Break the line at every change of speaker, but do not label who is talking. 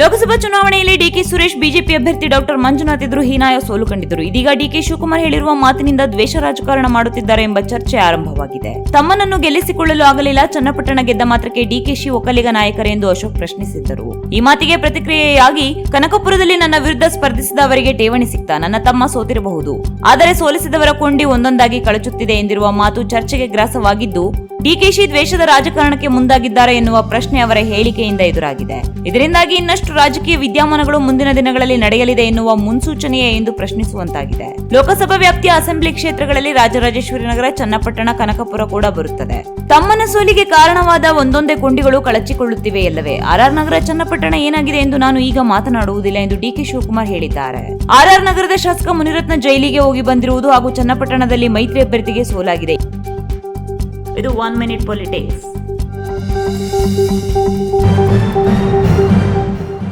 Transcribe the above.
ಲೋಕಸಭಾ ಚುನಾವಣೆಯಲ್ಲಿ DK Suresh, BJP ಅಭ್ಯರ್ಥಿ doctor Manjunath ಎದುರು ಹೀನಾಯ ಸೋಲು ಕಂಡಿದ್ದರು. ಇದೀಗ ಡಿಕೆ ಶಿವಕುಮಾರ್ ಹೇಳಿರುವ ಮಾತಿನಿಂದ ದ್ವೇಷ ರಾಜಕಾರಣ ಮಾಡುತ್ತಿದ್ದಾರೆ ಎಂಬ ಚರ್ಚೆ ಆರಂಭವಾಗಿದೆ. ತಮ್ಮನನ್ನು ಗೆಲ್ಲಿಸಿಕೊಳ್ಳಲು ಆಗಲಿಲ್ಲ. ಚನ್ನಪಟ್ಟಣ ಗೆದ್ದ ಮಾತ್ರಕ್ಕೆ ಡಿಕೆಶಿ ಒಕ್ಕಲಿಗ ನಾಯಕರೇ ಎಂದು ಅಶೋಕ್ ಪ್ರಶ್ನಿಸಿದ್ದರು. ಈ ಮಾತಿಗೆ ಪ್ರತಿಕ್ರಿಯೆಯಾಗಿ ಕನಕಪುರದಲ್ಲಿ ನನ್ನ ವಿರುದ್ಧ ಸ್ಪರ್ಧಿಸಿದ ಅವರಿಗೆ ಠೇವಣಿ ಸಿಕ್ತಾ. ನನ್ನ ತಮ್ಮ ಸೋತಿರಬಹುದು. ಆದರೆ ಸೋಲಿಸಿದವರ ಕೊಂಡಿ ಒಂದೊಂದಾಗಿ ಕಳಚುತ್ತಿದೆ ಎಂದಿರುವ ಮಾತು ಚರ್ಚೆಗೆ ಗ್ರಾಸವಾಗಿದ್ದು ಡಿಕೆಶಿ ದ್ವೇಷದ ರಾಜಕಾರಣಕ್ಕೆ ಮುಂದಾಗಿದ್ದಾರೆ ಎನ್ನುವ ಪ್ರಶ್ನೆ ಅವರ ಹೇಳಿಕೆಯಿಂದ ಎದುರಾಗಿದೆ. ಇದರಿಂದಾಗಿ ಇನ್ನಷ್ಟು ರಾಜಕೀಯ ವಿದ್ಯಮಾನಗಳು ಮುಂದಿನ ದಿನಗಳಲ್ಲಿ ನಡೆಯಲಿದೆ ಎನ್ನುವ ಮುನ್ಸೂಚನೆಯೇ ಎಂದು ಪ್ರಶ್ನಿಸುವಂತಾಗಿದೆ. ಲೋಕಸಭಾ ವ್ಯಾಪ್ತಿಯ ಅಸೆಂಬ್ಲಿ ಕ್ಷೇತ್ರಗಳಲ್ಲಿ ರಾಜರಾಜೇಶ್ವರಿ ನಗರ, ಚನ್ನಪಟ್ಟಣ, ಕನಕಪುರ ಕೂಡ ಬರುತ್ತದೆ. ತಮ್ಮನ ಸೋಲಿಗೆ ಕಾರಣವಾದ ಒಂದೊಂದೇ ಕೊಂಡಿಗಳು ಕಳಚಿಕೊಳ್ಳುತ್ತಿವೆ ಎಲ್ಲವೇ ಆರ್ಆರ್ ನಗರ, ಚನ್ನಪಟ್ಟಣ ಏನಾಗಿದೆ ಎಂದು ನಾನು ಈಗ ಮಾತನಾಡುವುದಿಲ್ಲ ಎಂದು ಡಿಕೆ ಶಿವಕುಮಾರ್ ಹೇಳಿದ್ದಾರೆ. ಆರ್ಆರ್ ನಗರದ ಶಾಸಕ ಮುನಿರತ್ನ ಜೈಲಿಗೆ ಹೋಗಿ ಬಂದಿರುವುದು ಹಾಗೂ ಚನ್ನಪಟ್ಟಣದಲ್ಲಿ ಮೈತ್ರಿ ಅಭ್ಯರ್ಥಿಗೆ ಸೋಲಾಗಿದೆ. ಇದು ಒನ್ ಮಿನಿಟ್ ಪೊಲಿಟಿಕ್ಸ್